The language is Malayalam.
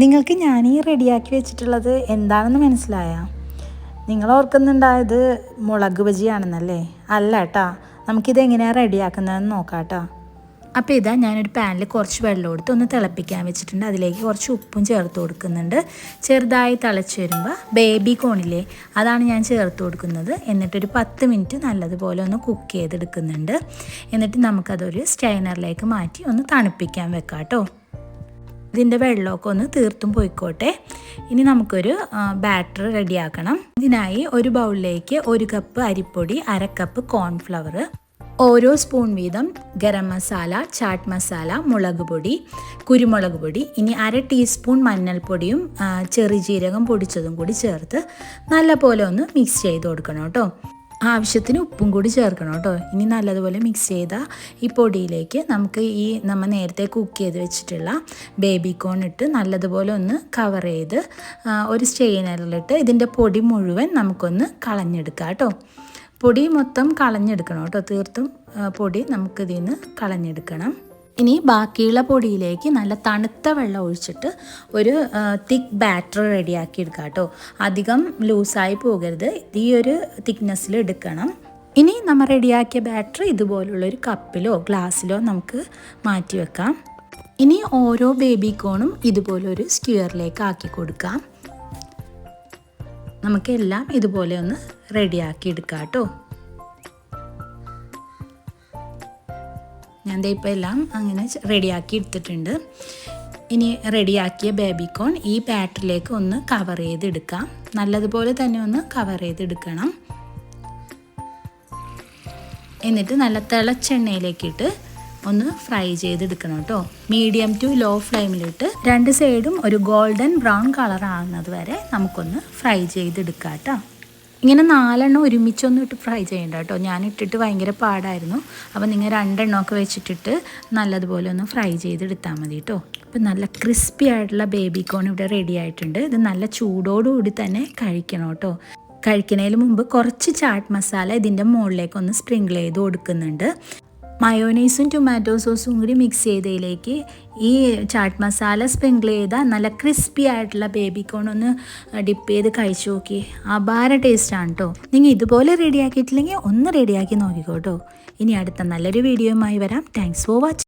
നിങ്ങൾക്ക് ഈ റെഡിയാക്കി വെച്ചിട്ടുള്ളത് എന്താണെന്ന് മനസ്സിലായോ? നിങ്ങൾ ഓർക്കുന്നുണ്ടായത് മുളക് ബജിയാണെന്നല്ലേ? അല്ല കേട്ടാ നമുക്കിത് എങ്ങനെയാണ് റെഡിയാക്കുന്നതെന്ന് നോക്കാം കേട്ടോ അപ്പോൾ ഇതാ ഞാനൊരു പാനിൽ കുറച്ച് വെള്ളം എടുത്ത് ഒന്ന് തിളപ്പിക്കാൻ വെച്ചിട്ടുണ്ട്. അതിലേക്ക് കുറച്ച് ഉപ്പും ചേർത്ത് കൊടുക്കുന്നുണ്ട്. ചെറുതായി തിളച്ച് വരുമ്പോൾ ബേബി കോണില്ലേ അതാണ് ഞാൻ ചേർത്ത് കൊടുക്കുന്നത്. എന്നിട്ടൊരു പത്ത് മിനിറ്റ് നല്ലതുപോലെ ഒന്ന് കുക്ക് ചെയ്തെടുക്കുന്നുണ്ട്. എന്നിട്ട് നമുക്കതൊരു സ്റ്റൈനറിലേക്ക് മാറ്റി ഒന്ന് തണുപ്പിക്കാൻ വെക്കാം കേട്ടോ ഇതിന്റെ വെള്ളമൊക്കെ ഒന്ന് തീർത്തും പോയിക്കോട്ടെ. ഇനി നമുക്കൊരു ബാറ്റർ റെഡിയാക്കണം. ഇതിനായി ഒരു ബൗളിലേക്ക് ഒരു കപ്പ് അരിപ്പൊടി അര കപ്പ് കോൺഫ്ലവർ ഓരോ സ്പൂൺ വീതം ഗരം മസാല ചാട്ട് മസാല മുളക് പൊടി കുരുമുളക് പൊടി ഇനി അര ടീസ്പൂൺ മഞ്ഞൾപ്പൊടിയും ചെറുജീരകം പൊടിച്ചതും കൂടി ചേർത്ത് നല്ല പോലെ ഒന്ന് മിക്സ് ചെയ്ത് കൊടുക്കണം കേട്ടോ. ആവശ്യത്തിന് ഉപ്പും കൂടി ചേർക്കണം കേട്ടോ. ഇനി നല്ലതുപോലെ മിക്സ് ചെയ്ത ഈ പൊടിയിലേക്ക് നമുക്ക് ഈ നമ്മൾ നേരത്തെ കുക്ക് ചെയ്ത് വെച്ചിട്ടുള്ള ബേബി കോൺ ഇട്ട് നല്ലതുപോലെ ഒന്ന് കവർ ചെയ്ത് ഒരു സ്റ്റെയിനറിലിട്ട് ഇതിന്റെ പൊടി മുഴുവൻ നമുക്കൊന്ന് കളഞ്ഞെടുക്കാം കേട്ടോ. പൊടി മൊത്തം കളഞ്ഞെടുക്കണം കേട്ടോ. തീർത്തും പൊടി നമുക്കിതിൽ നിന്ന് കളഞ്ഞെടുക്കണം. ഇനി ബാക്കിയുള്ള പൊടിയിലേക്ക് നല്ല തണുത്ത വെള്ളം ഒഴിച്ചിട്ട് ഒരു തിക്ക് ബാറ്റർ റെഡിയാക്കി എടുക്കുക കേട്ടോ. അധികം ലൂസായി പോകരുത്. ഈ ഒരു തിക്നെസ്സിൽ എടുക്കണം. ഇനി നമ്മൾ റെഡിയാക്കിയ ബാറ്റർ ഇതുപോലുള്ള ഒരു കപ്പിലോ ഗ്ലാസ്സിലോ നമുക്ക് മാറ്റി വെക്കാം. ഇനി ഓരോ ബേബി കോണും ഇതുപോലൊരു സ്ക്യൂറിലേക്ക് ആക്കി കൊടുക്കാം. നമുക്കെല്ലാം ഇതുപോലെ ഒന്ന് റെഡിയാക്കി എടുക്കാം കേട്ടോ. ഞാൻ ഇപ്പോൾ എല്ലാം അങ്ങനെ റെഡിയാക്കി എടുത്തിട്ടുണ്ട്. ഇനി റെഡിയാക്കിയ ബേബി കോൺ ഈ ബാറ്ററിലേക്ക് ഒന്ന് കവർ ചെയ്തെടുക്കാം. നല്ലതുപോലെ തന്നെ ഒന്ന് കവർ ചെയ്തെടുക്കണം. എന്നിട്ട് നല്ല തിളച്ചെണ്ണയിലേക്കിട്ട് ഒന്ന് ഫ്രൈ ചെയ്തെടുക്കണം കേട്ടോ മീഡിയം ടു ലോ ഫ്ലെയിമിലിട്ട് രണ്ട് സൈഡും ഒരു ഗോൾഡൻ ബ്രൗൺ കളർ ആകുന്നത് വരെ നമുക്കൊന്ന് ഫ്രൈ ചെയ്തെടുക്കാം കേട്ടോ ഇങ്ങനെ നാലെണ്ണം ഒരുമിച്ചൊന്നും ഇട്ട് ഫ്രൈ ചെയ്യണ്ട കേട്ടോ. ഞാൻ ഇട്ടിട്ട് ഭയങ്കര പാടായിരുന്നു. അപ്പോൾ നിങ്ങൾ രണ്ടെണ്ണമൊക്കെ വെച്ചിട്ടിട്ട് നല്ലതുപോലെ ഒന്ന് ഫ്രൈ ചെയ്തെടുത്താൽ മതി കേട്ടോ. ഇപ്പം നല്ല ക്രിസ്പി ആയിട്ടുള്ള ബേബി കോൺ ഇവിടെ റെഡി ആയിട്ടുണ്ട്. ഇത് നല്ല ചൂടോടുകൂടി തന്നെ കഴിക്കണം കേട്ടോ. കഴിക്കുന്നതിന് മുമ്പ് കുറച്ച് ചാട്ട് മസാല ഇതിന്റെ മുകളിലേക്ക് ഒന്ന് സ്പ്രിങ്കിൾ ചെയ്ത് കൊടുക്കുന്നുണ്ട്. മയോനൈസും ടൊമാറ്റോ സോസും കൂടി മിക്സ് ചെയ്തതിലേക്ക് ഈ ചാട്ട് മസാല സ്പ്രിങ്കിൾ ചെയ്ത നല്ല ക്രിസ്പി ആയിട്ടുള്ള ബേബി കോൺ ഒന്ന് ഡിപ്പ് ചെയ്ത് കഴിച്ചു നോക്കി. അപാര ടേസ്റ്റാണ് കേട്ടോ നിങ്ങൾ ഇതുപോലെ റെഡിയാക്കിയിട്ടില്ലെങ്കിൽ ഒന്ന് റെഡിയാക്കി നോക്കിക്കോട്ടോ ഇനി അടുത്ത നല്ലൊരു വീഡിയോയുമായി വരാം. Thanks for watching